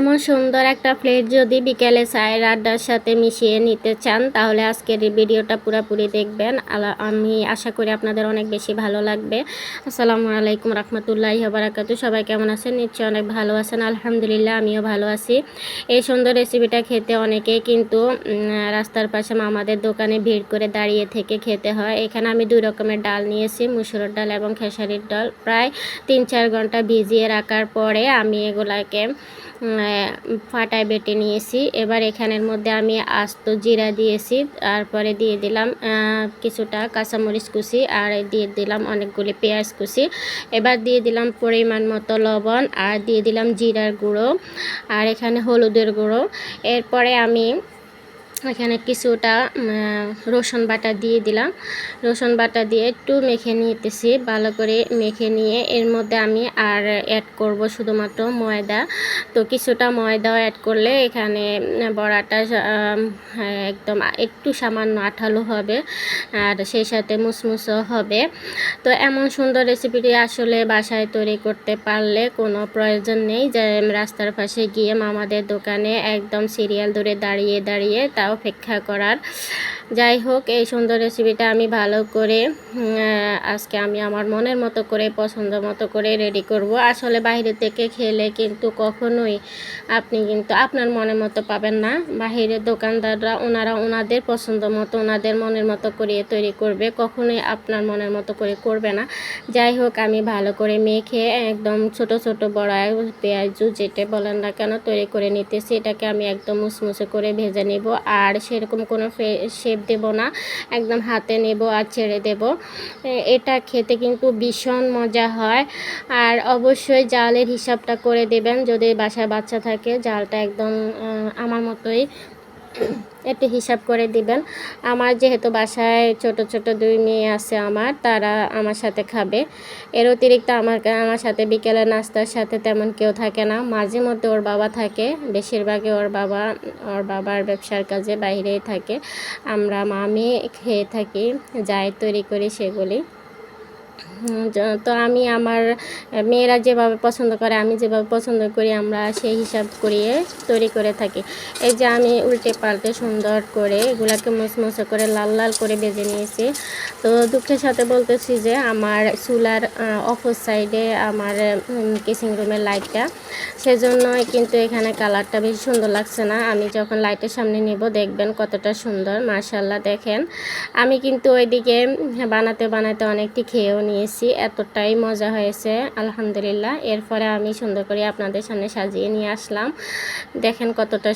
এমন সুন্দর একটা প্লেট যদি বিকেলে চায়ের আড্ডার সাথে মিশিয়ে নিতে চান, তাহলে আজকের ভিডিওটা পুরোপুরি দেখবেন। আমি আশা করি আপনাদের অনেক বেশি ভালো লাগবে। আসসালামু আলাইকুম রহমতুল্লাহ বারাকাতু সবাই কেমন আছেন? নিশ্চয়ই অনেক ভালো আছেন। আলহামদুলিল্লাহ, আমিও ভালো আছি। এই সুন্দর রেসিপিটা খেতে অনেকেই কিন্তু রাস্তার পাশে মামাদের দোকানে ভিড় করে দাঁড়িয়ে থেকে খেতে হয়। এখানে আমি দুই রকমের ডাল নিয়েছি, মুসুরের ডাল এবং খেসারির ডাল। প্রায় তিন চার ঘণ্টা ভিজিয়ে রাখার পরে আমি এগুলাকে ফাটায় বেটে নিয়েছি। এবার এখানের মধ্যে আমি আস্ত জিরা দিয়েছি, তারপরে দিয়ে দিলাম কিছুটা কাঁচামরিচ কুচি, আর দিয়ে দিলাম অনেকগুলি পেঁয়াজ কুচি। এবার দিয়ে দিলাম পরিমাণ মতো লবণ, আর দিয়ে দিলাম জিরার গুঁড়ো, আর এখানে হলুদের গুঁড়ো। এরপরে আমি এখানে কিছুটা রসুন বাটা দিয়ে দিলাম। রসুন বাটা দিয়ে একটু মেখে নিতেছি, ভালো করে মেখে নিয়ে এর মধ্যে আমি আর অ্যাড করব শুধুমাত্র ময়দা। তো কিছুটা ময়দাও অ্যাড করলে এখানে বড়াটা একদম একটু সামান্য আঠালো হবে আর সেই সাথে মুসমুসও হবে। তো এমন সুন্দর রেসিপিটি আসলে বাসায় তৈরি করতে পারলে কোনো প্রয়োজন নেই। যে রাস্তার পাশে গিয়ে মামাদের দোকানে একদম সিরিয়াল ধরে দাঁড়িয়ে দাঁড়িয়ে তা অপেক্ষা করার যাই হোক, এই সুন্দর রেসিপিটা আমি ভালো করে আজকে আমি আমার মনের মতো করে, পছন্দ মতো করে রেডি করব। আসলে বাইরে থেকে খেলে কিন্তু কখনোই আপনি কিন্তু আপনার মনের মতো পাবেন না। বাহিরের দোকানদাররা ওনারা ওনাদের পছন্দ মতো, ওনাদের মনের মতো করে তৈরি করবে, কখনোই আপনার মনের মতো করে করবে না। যাই হোক, আমি ভালো করে মেখে একদম ছোট ছোট বড়াই পেঁয়াজু, যেটা বলেন না কেন, তৈরি করে নিতেছি। এটাকে আমি একদম মুসমুসে করে ভেজে নেব। আর সেরকম কোনো শেপ দেব না, একদম হাতে নেব আর ছেড়ে দেব। এটা খেতে কিন্তু ভীষণ মজা হয়। আর অবশ্যই জালের হিসাবটা করে দেবেন যদি বাসায় বাচ্চা থাকে, জালটা একদম আমার মতোই একটু হিসাব করে দিবেন। আমার যেহেতু বাসায় ছোট ছোট দুই মেয়ে আছে আমার, তারা আমার সাথে খাবে। এর অতিরিক্ত আমার আমার সাথে বিকেলে নাস্তার সাথে তেমন কেউ থাকে না। মাঝে মধ্যে ওর বাবা থাকে, বেশিরভাগই ওর বাবা, ওর বাবার ব্যবসার কাজে বাইরেই থাকে। আমরা মামি খেয়ে থাকি, যাই তৈরি করি সেগুলি। তো আমি আমার মেয়েরা যেভাবে পছন্দ করে, আমি যেভাবে পছন্দ করি, আমরা সেই হিসাব করিয়ে তৈরি করে থাকি। এই যে আমি উল্টে পাল্টে সুন্দর করে এগুলাকে মুসমুসে করে লাল লাল করে বেজে নিয়েছি। তো দুঃখের সাথে বলতেছি যে আমার চুলার অপর সাইডে আমার কিচিং রুমের লাইটটা সেজন্যই কিন্তু এখানে কালারটা বেশি সুন্দর লাগছে না। আমি যখন লাইটের সামনে নেব, দেখবেন কতটা সুন্দর মার্শাল্লাহ দেখেন। আমি কিন্তু ওইদিকে বানাতে বানাতে অনেকটি খেয়েও নিয়েছি। এতটাই মজা হয়েছে। আলহামদুলিল্লাহ, এরপরে আমি সুন্দর করে আপনাদের সামনে সাজিয়ে নিয়ে আসলাম। দেখেন কতটা